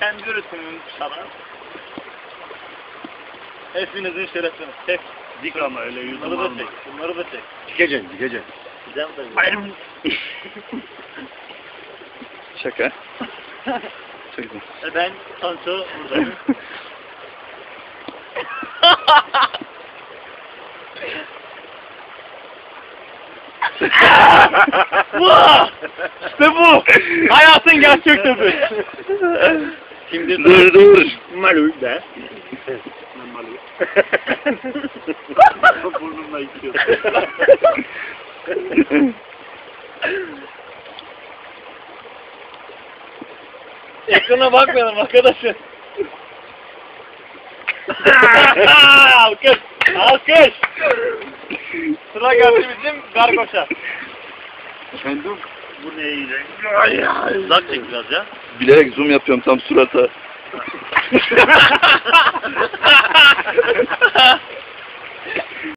kendi üretimim sana. Hepinizin şerefine. Çek. Dik ama öyle yüzüm Bunları da alma. çek. Bunları da çek. Dikeceksin, dikeceksin. Güzel tabii. Bayram. Şaka. Çektim. E ben Sancho buradayım. bu! İşte bu! Hayatın gerçek tadı. Şimdi dur dur. Malu de. Malı. Burnumla içiyor. Ekrana bakmayalım arkadaşlar. Alkış! Alkış! Sıra geldi bizim gargoşa. Efendim? Bu ne. Ay ay. Uzak çek biraz ya. Bilerek zoom yapıyorum tam surata.